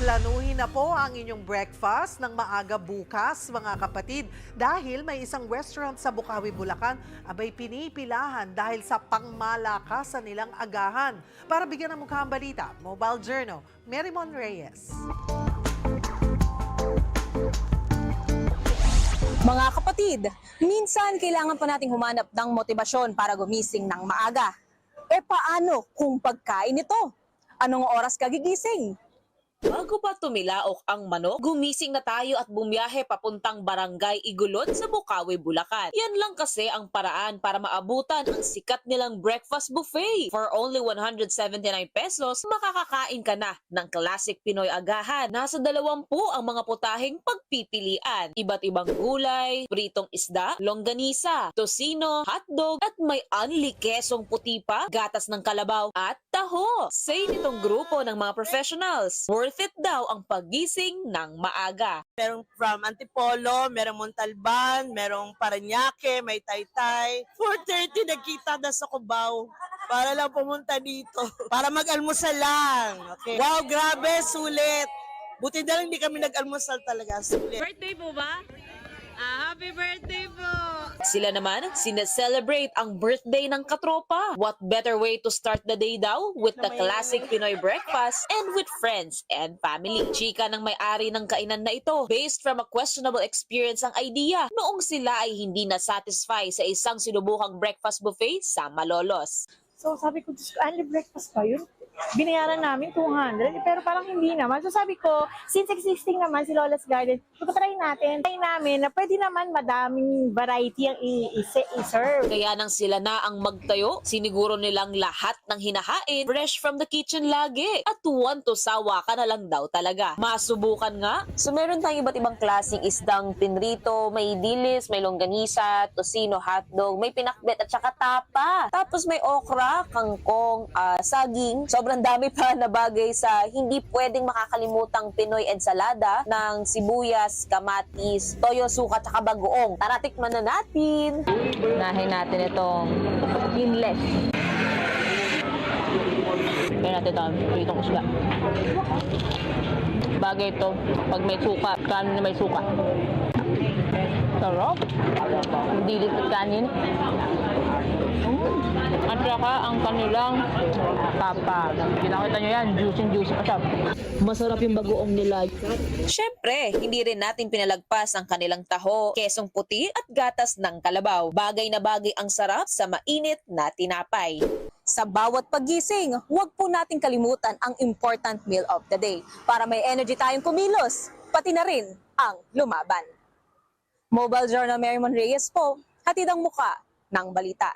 Planuhin na po ang inyong breakfast ng maaga bukas, mga kapatid. Dahil may isang restaurant sa Bukawi, Bulacan, abay pinipilahan dahil sa pangmalakasan nilang agahan. Para bigyan ng mukha ang balita, Mobile Journal, Merimon Reyes. Mga kapatid, minsan kailangan pa nating humanap ng motibasyon para gumising ng maaga. E paano kung pagkain ito? Anong oras ka gigising? Bago pa tumilaok ang manok, gumising na tayo at bumiyahe papuntang Barangay Igulot sa Bukawi, Bulacan. Yan lang kasi ang paraan para maabutan ang sikat nilang breakfast buffet. For only 179 pesos, makakakain ka na ng classic Pinoy agahan. Nasa 20 ang mga putaheng pagpipilian. Iba't ibang gulay, pritong isda, longganisa, tosino, hotdog, at may unli kesong puti pa, gatas ng kalabaw, at taho. Say nitong grupo ng mga professionals, worth it daw ang pagising ng maaga. Merong from Antipolo, merong Montalban, merong Paranaque, may Taytay. 4.30 nagkita na sa Cubao para lang pumunta dito. Para mag-almusal lang. Okay. Wow, grabe, sulit. Buti na lang hindi kami nag-almusal talaga. Sulit. Birthday po ba? Ah, happy birthday! Sila naman, sineselebrate ang birthday ng katropa. What better way to start the day daw with the classic Pinoy breakfast and with friends and family. Chika ng may-ari ng kainan na ito. Based from a questionable experience ang idea noong sila ay hindi na-satisfy sa isang sinubukang breakfast buffet sa Malolos. So sabi ko, only breakfast pa yun? Binayaran namin 200, eh, pero parang hindi naman. So sabi ko, since existing naman si Lola's Garden, try natin. Try namin na pwede naman madaming variety ang i-serve. Kaya nang sila na ang magtayo, siniguro nilang lahat ng hinahain fresh from the kitchen lagi. At tuwan to sawa ka na lang daw talaga. Masubukan nga. So meron tayong iba't ibang klaseng isdang pinrito, may dilis, may longganisa, tosino, hotdog, may pinakbet at saka tapa. Tapos may okra, kangkong, ah, saging. Sobrang dami pa na bagay sa hindi pwedeng makakalimutang Pinoy ensalada ng sibuyas, kamatis, toyo, suka at bagoong. Tara, tikman na natin! Unahin natin itong skinless. Kaya natin ito, pritong isda. Bagay ito, pag may suka, kanin na may suka. Sarap. Ang dilit at kanin. Mm. At saka ang kanilang papa. Kinakita nyo yan, juicy juicy pa siya. Masarap yung bagoong nila. Syempre, hindi rin natin pinalagpas ang kanilang taho, kesong puti at gatas ng kalabaw. Bagay na bagay ang sarap sa mainit na tinapay. Sa bawat pagising, huwag po nating kalimutan ang important meal of the day para may energy tayong kumilos, pati na rin ang lumaban. Mobile Journal Merrimon Reyes po, hatid ang muka ng balita.